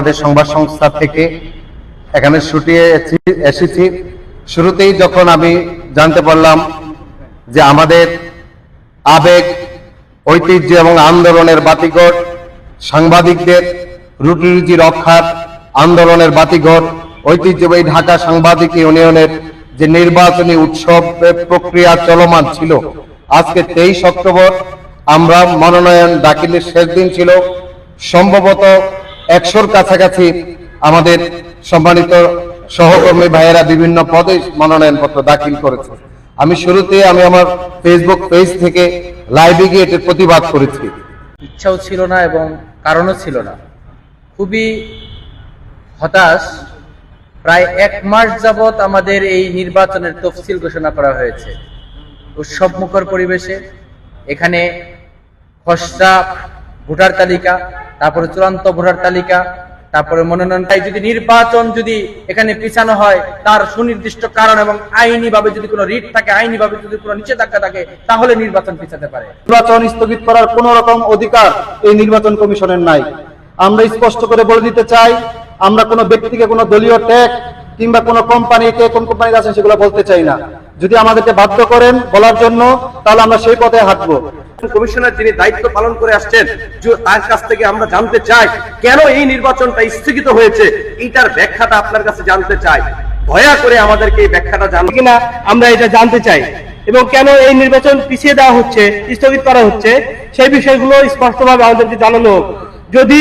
বাংলাদেশ সংবাদ সংস্থা থেকে এখানে শুটিয়ে এসেছি- শুরুতেই যখন আমি জানতে পারলাম যে আমাদের আবেগ, ঐতিহ্য এবং আন্দোলনের বাতিঘর, সাংবাদিকদের রুটি রুজি রক্ষার আন্দোলনের বাতিঘর, ঐতিহ্যবাহী ঢাকা সাংবাদিক ইউনিয়নের যে নির্বাচনী উৎসব প্রক্রিয়া চলমান ছিল। আজকে তেইশ অক্টোবর, আমরা মনোনয়ন দাখিলের শেষ দিন ছিল। সম্ভবত একশোর কাছাকাছি আমাদের সম্মানিত সহকর্মী ভাইয়েরা বিভিন্ন পদে মনোনয়নপত্র দাখিল করেছে। আমি শুরুতে আমি আমার ফেসবুক পেজ থেকে লাইভে গিয়ে এটির প্রতিবাদ করেছি। ইচ্ছাও ছিল না এবং কারণও ছিল না। খুবই হতাশ। প্রায় এক মাস যাবৎ আমাদের এই নির্বাচনের তফসিল ঘোষণা করা হয়েছে। উৎসব মুখর পরিবেশে। এখানে খসড়া ভোটার তালিকা তারপরে চূড়ান্ত ভোটার তালিকা, তারপরে মনোনয়ন। তাই যদি নির্বাচন যদি এখানে পিছানো হয়, তার সুনির্দিষ্ট কারণ এবং আইনি ভাবে যদি কোনো রিট থাকে আইনি ভাবে যদি কোনো নিষেধাজ্ঞা থাকে, তাহলে নির্বাচন পিছাতে পারে। নির্বাচন স্থগিত করার কোন রকম অধিকার এই নির্বাচন কমিশনের নাই। আমরা স্পষ্ট করে বলে দিতে চাই, আমরা কোনো ব্যক্তিকে, কোনো দলীয় ট্যাগ কিংবা কোনো কোম্পানিকে কোন কোম্পানিতে আছেন সেগুলো বলতে চাই না। যদি আমাদেরকে বাধ্য করেন বলার জন্য, তাহলে আমরা সেই পথে হাঁটবো। কমিশনার যিনি দায়িত্ব পালন করে আসছেন তার কাছ থেকে আমরা জানতে চাই কেন এই নির্বাচনটা স্থগিত হয়েছে। এইটার ব্যাখ্যাটা আপনার কাছে জানতে চাই। দয়া করে আমাদেরকে এই ব্যাখ্যাটা জানো কিনা আমরা এটা জানতে চাই এবং কেন এই নির্বাচন পিছিয়ে দেওয়া হচ্ছে, স্থগিত করা হচ্ছে, সেই বিষয়গুলো স্পষ্টভাবে আমাদেরকে জানানো হোক। যদি